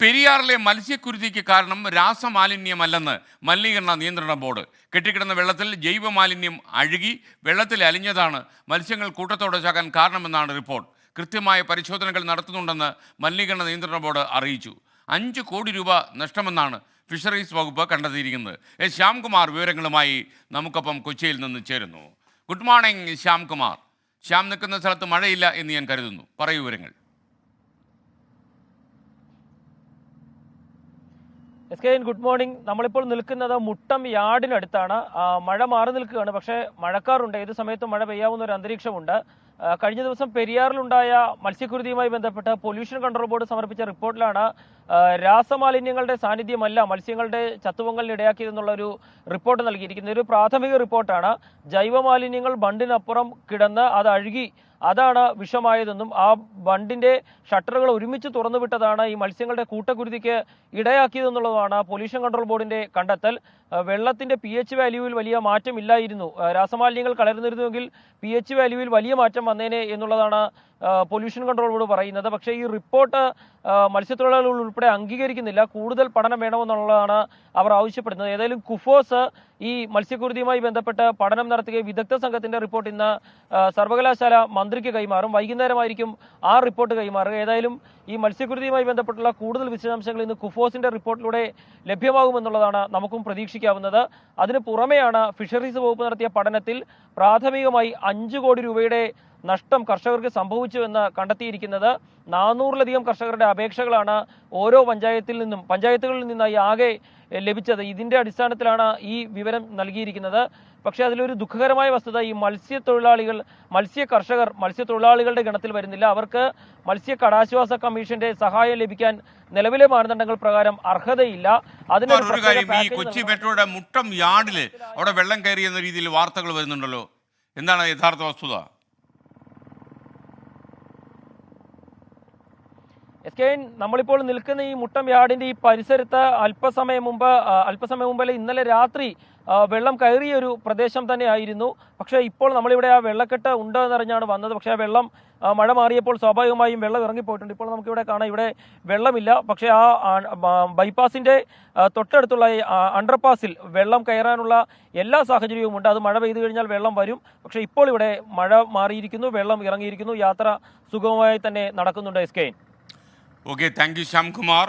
പെരിയാറിലെ മത്സ്യക്കുരുതിക്ക് കാരണം രാസമാലിന്യമല്ലെന്ന് മലിനീകരണ നിയന്ത്രണ ബോർഡ്. കെട്ടിക്കിടന്ന വെള്ളത്തിൽ ജൈവ മാലിന്യം അഴുകി വെള്ളത്തിൽ അലിഞ്ഞതാണ് മത്സ്യങ്ങൾ കൂട്ടത്തോടെ ചാകാൻ കാരണമെന്നാണ് റിപ്പോർട്ട്. കൃത്യമായ പരിശോധനകൾ നടത്തുന്നുണ്ടെന്ന് മലിനീകരണ നിയന്ത്രണ ബോർഡ് അറിയിച്ചു. അഞ്ച് കോടി രൂപ നഷ്ടമെന്നാണ് ഫിഷറീസ് വകുപ്പ് കണ്ടെത്തിയിരിക്കുന്നത്. എസ് ശ്യാംകുമാർ വിവരങ്ങളുമായി നമുക്കൊപ്പം കൊച്ചിയിൽ നിന്ന് ചേരുന്നു. Good morning Shyamkumar. ശ്യാം നിൽക്കുന്ന സ്ഥലത്ത് മഴയില്ല എന്ന് ഞാൻ കരുതുന്നു. പറയൂ വിവരങ്ങൾ. S K good morning. നമ്മളിപ്പോൾ നിൽക്കുന്നത് മുട്ടം യാർഡിനടുത്താണ്. മഴ മാറി നിൽക്കുകയാണ്. പക്ഷേ മഴക്കാറുണ്ട്. ഏത് സമയത്തും മഴ പെയ്യാവുന്ന ഒരു അന്തരീക്ഷമുണ്ട്. കഴിഞ്ഞ ദിവസം പെരിയാറിലുണ്ടായ മത്സ്യക്കുരുതിയുമായി ബന്ധപ്പെട്ട് പൊല്യൂഷൻ കൺട്രോൾ ബോർഡ് സമർപ്പിച്ച റിപ്പോർട്ടിലാണ് രാസമാലിന്യങ്ങളുടെ സാന്നിധ്യമല്ല മത്സ്യങ്ങളുടെ ചത്തുപൊങ്കലിന് ഇടയാക്കിയതെന്നുള്ള ഒരു റിപ്പോർട്ട് നൽകിയിരിക്കുന്നത്. ഒരു പ്രാഥമിക റിപ്പോർട്ടാണ്. ജൈവമാലിന്യങ്ങൾ ബണ്ടിനപ്പുറം കിടന്ന് അത് അഴുകി അതാണ് വിഷമായതെന്നും ആ ബണ്ടിന്റെ ഷട്ടറുകൾ ഒരുമിച്ച് തുറന്നുവിട്ടതാണ് ഈ മത്സ്യങ്ങളുടെ കൂട്ടക്കുരുതിക്ക് ഇടയാക്കിയതെന്നുള്ളതാണ് പൊല്യൂഷൻ കൺട്രോൾ ബോർഡിന്റെ കണ്ടെത്തൽ. വെള്ളത്തിന്റെ പി എച്ച് വാല്യൂവിൽ വലിയ മാറ്റമില്ലായിരുന്നു. രാസമാലിന്യങ്ങൾ കലർന്നിരുന്നുവെങ്കിൽ പി എച്ച് വാല്യൂവിൽ വലിയ മാറ്റം വന്നേനെ എന്നുള്ളതാണ് പൊല്യൂഷൻ കൺട്രോൾ ബോർഡ് പറയുന്നത്. പക്ഷേ ഈ റിപ്പോർട്ട് മത്സ്യത്തൊഴിലാളികൾ ഉൾപ്പെടെ അംഗീകരിക്കുന്നില്ല. കൂടുതൽ പഠനം വേണമെന്നുള്ളതാണ് അവർ ആവശ്യപ്പെടുന്നത്. ഏതായാലും കുഫോസ് ഈ മത്സ്യക്കുരുതിയുമായി ബന്ധപ്പെട്ട് പഠനം നടത്തുകയും വിദഗ്ധ സംഘത്തിന്റെ റിപ്പോർട്ട് ഇന്ന് സർവകലാശാല മന്ത്രിക്ക് കൈമാറും. വൈകുന്നേരമായിരിക്കും ആ റിപ്പോർട്ട് കൈമാറുക. ഏതായാലും ഈ മത്സ്യക്കുരുതിയുമായി ബന്ധപ്പെട്ടുള്ള കൂടുതൽ വിശദാംശങ്ങൾ ഇന്ന് കുഫോസിന്റെ റിപ്പോർട്ടിലൂടെ ലഭ്യമാകുമെന്നുള്ളതാണ് നമുക്കും പ്രതീക്ഷിക്കാവുന്നത്. അതിന് പുറമെയാണ് ഫിഷറീസ് വകുപ്പ് നടത്തിയ പഠനത്തിൽ പ്രാഥമികമായി അഞ്ച് കോടി രൂപയുടെ നഷ്ടം കർഷകർക്ക് സംഭവിച്ചു സംഭവിച്ചുവെന്ന് കണ്ടെത്തിയിരിക്കുന്നത്. നാനൂറിലധികം കർഷകരുടെ അപേക്ഷകളാണ് ഓരോ പഞ്ചായത്തിൽ നിന്നും പഞ്ചായത്തുകളിൽ നിന്നായി ആകെ ലഭിച്ചത്. ഇതിന്റെ അടിസ്ഥാനത്തിലാണ് ഈ വിവരം നൽകിയിരിക്കുന്നത്. പക്ഷെ അതിലൊരു ദുഃഖകരമായ വസ്തുത ഈ മത്സ്യത്തൊഴിലാളികൾ മത്സ്യ കർഷകർ മത്സ്യത്തൊഴിലാളികളുടെ ഗണത്തിൽ വരുന്നില്ല. അവർക്ക് മത്സ്യ കടാശ്വാസ കമ്മീഷന്റെ സഹായം ലഭിക്കാൻ നിലവിലെ മാനദണ്ഡങ്ങൾ പ്രകാരം അർഹതയില്ല. അതിനൊരു കാര്യം ഈ കൊച്ചി മെട്രോയുടെ മുട്ടം യാർഡിൽ അവിടെ വെള്ളം കയറി എന്ന രീതിയിൽ വാർത്തകൾ വരുന്നുണ്ടല്ലോ. എന്താണ് യഥാർത്ഥ വസ്തുത? എസ് കെ നമ്മളിപ്പോൾ നിൽക്കുന്ന ഈ മുട്ടം യാർഡിന്റെ ഈ പരിസരത്ത് അല്പസമയം മുമ്പ് അല്പസമയം മുമ്പല്ല ഇന്നലെ രാത്രി വെള്ളം കയറിയ ഒരു പ്രദേശം തന്നെയായിരുന്നു പക്ഷേ ഇപ്പോൾ നമ്മളിവിടെ ആ വെള്ളക്കെട്ട് ഉണ്ട് എന്നറിഞ്ഞാണ് വന്നത്. പക്ഷേ ആ വെള്ളം മഴ മാറിയപ്പോൾ സ്വാഭാവികമായും വെള്ളം ഇറങ്ങിപ്പോയിട്ടുണ്ട്. ഇപ്പോൾ നമുക്കിവിടെ കാണാം ഇവിടെ വെള്ളമില്ല. പക്ഷേ ആ ആ, ബ- ബൈപ്പാസിന്റെ ആ, തൊട്ടടുത്തുള്ള അണ്ടർപാസിൽ വെള്ളം കയറാനുള്ള എല്ലാ സാഹചര്യവും ഉണ്ട്. അത് മഴ പെയ്തു കഴിഞ്ഞാൽ വെള്ളം വരും. പക്ഷേ ഇപ്പോൾ ഇവിടെ മഴ മാറിയിരിക്കുന്നു വെള്ളം ഇറങ്ങിയിരിക്കുന്നു. യാത്ര സുഗമമായി തന്നെ നടക്കുന്നുണ്ട് yes okay thank you Shyamkumar